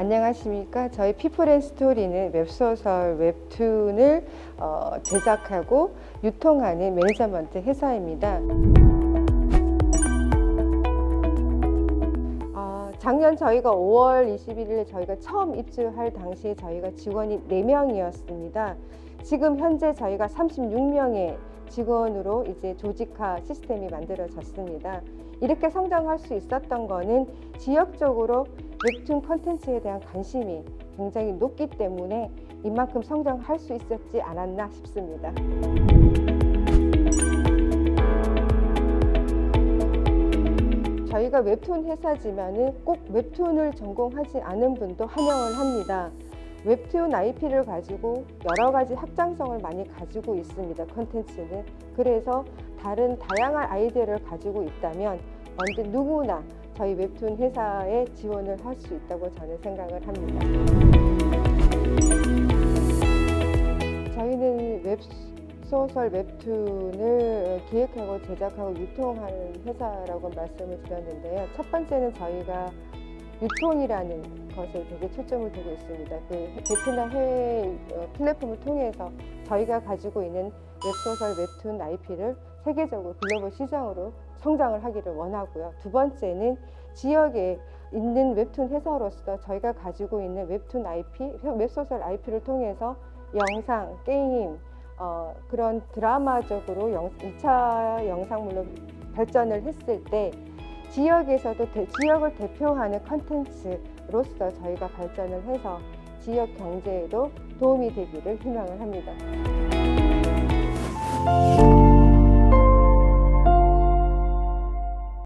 안녕하십니까. 저희 피플앤 스토리는 웹소설 웹툰을 어, 제작하고 유통하는 매니저먼트 회사입니다. 어, 작년 저희가 5월 21일에 저희가 처음 입주할 당시에 저희가 직원이 4명이었습니다. 지금 현재 저희가 36명의 직원으로 이제 조직화 시스템이 만들어졌습니다. 이렇게 성장할 수 있었던 거는 지역적으로 웹툰 컨텐츠에 대한 관심이 굉장히 높기 때문에 이만큼 성장할 수 있었지 않았나 싶습니다. 저희가 웹툰 회사지만은 꼭 웹툰을 전공하지 않은 분도 환영을 합니다. 웹툰 IP를 가지고 여러 가지 확장성을 많이 가지고 있습니다. 컨텐츠는. 그래서 다른 다양한 아이디어를 가지고 있다면 언제 누구나 저희 웹툰 회사에 지원을 할 수 있다고 저는 생각을 합니다. 저희는 웹소설 웹툰을 기획하고 제작하고 유통하는 회사라고 말씀을 드렸는데요. 첫 번째는 저희가 유통이라는 것에 되게 초점을 두고 있습니다. 그 베트남 해외 어, 플랫폼을 통해서 저희가 가지고 있는 웹소설 웹툰 IP를 세계적으로 글로벌 시장으로 성장을 하기를 원하고요. 두 번째는 지역에 있는 웹툰 회사로서 저희가 가지고 있는 웹툰 IP, 웹소설 IP를 통해서 영상, 게임, 어, 그런 드라마적으로 영, 2차 영상물로 발전을 했을 때 지역에서도 대- 지역을 대표하는 컨텐츠로서 저희가 발전을 해서 지역 경제에도 도움이 되기를 희망을 합니다.